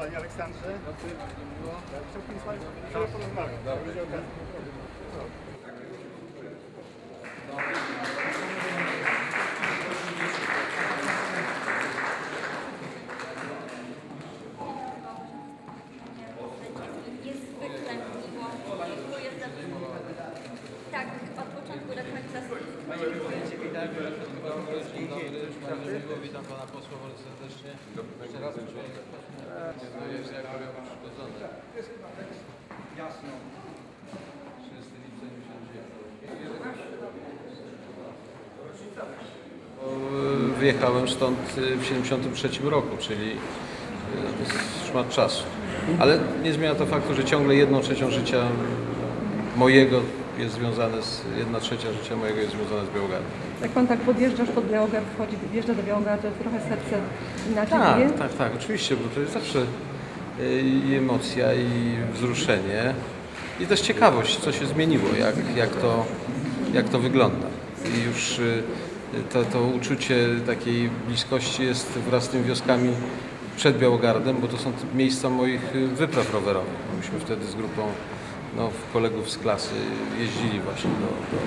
Panie Aleksandrze. Chciałbym z porozmawiać. Miło. Dziękuję za Tak, od początku do końca. Witam pana posła bardzo serdecznie. Jeszcze raz Nie jest jak robią przygodzone. Jasno. 30 lipca 99. Wyjechałem stąd w 73 roku, czyli szmat czasu. Ale nie zmienia to faktu, że ciągle jedną trzecią życia mojego jest związane z, jedna trzecia życia mojego jest związana z Białogardem. Jak pan tak podjeżdżasz pod Białogard, wchodzi, wjeżdża do Białogardu, to trochę serce inaczej Tak, bije? tak, tak, oczywiście, bo to jest zawsze y, i emocja, i wzruszenie, i też ciekawość, co się zmieniło, jak, jak, to, jak to wygląda. I już y, to, to uczucie takiej bliskości jest wraz z tymi wioskami przed Białogardem, bo to są miejsca moich y, wypraw rowerowych. Myśmy wtedy z grupą no, kolegów z klasy jeździli właśnie do, do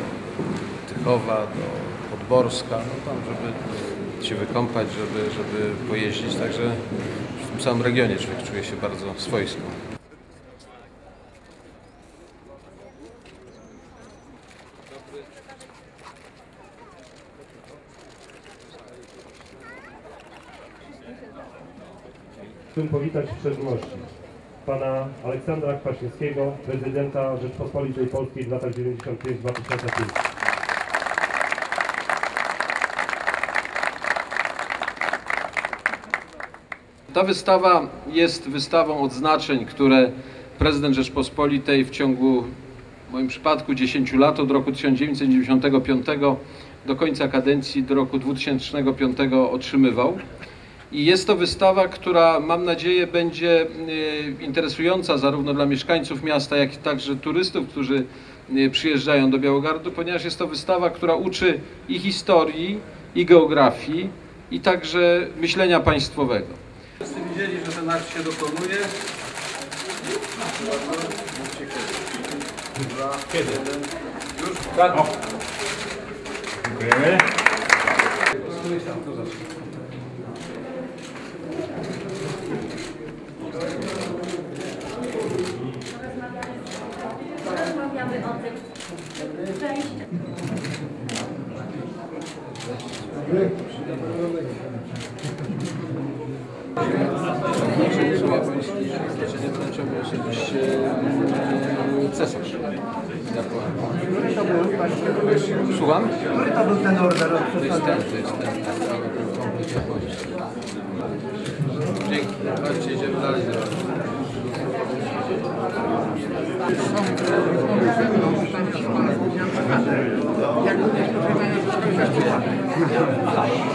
Tychowa, do Podborska, no tam, żeby się wykąpać, żeby, żeby pojeździć. Także w tym całym regionie człowiek czuje się bardzo swojsko. Chcę powitać w szczególności pana Aleksandra Kwaśniewskiego, prezydenta Rzeczpospolitej Polskiej w latach 95-2005. Ta wystawa jest wystawą odznaczeń, które prezydent Rzeczpospolitej w ciągu, w moim przypadku, 10 lat, od roku 1995 do końca kadencji, do roku 2005 otrzymywał. I jest to wystawa, która mam nadzieję będzie y, interesująca zarówno dla mieszkańców miasta, jak i także turystów, którzy y, przyjeżdżają do Białogardu, ponieważ jest to wystawa, która uczy i historii, i geografii, i także myślenia państwowego. Wszyscy widzieli, że ten akt się dokonuje. Kiedy? Już? Tak. Dziękujemy. Cześć. Znaczenie wręczowe osobiście cesarz. Słucham? Który to był ten order To jest ten, to jest ten. Dzięki. Chodźcie, idziemy dalej. Yeah.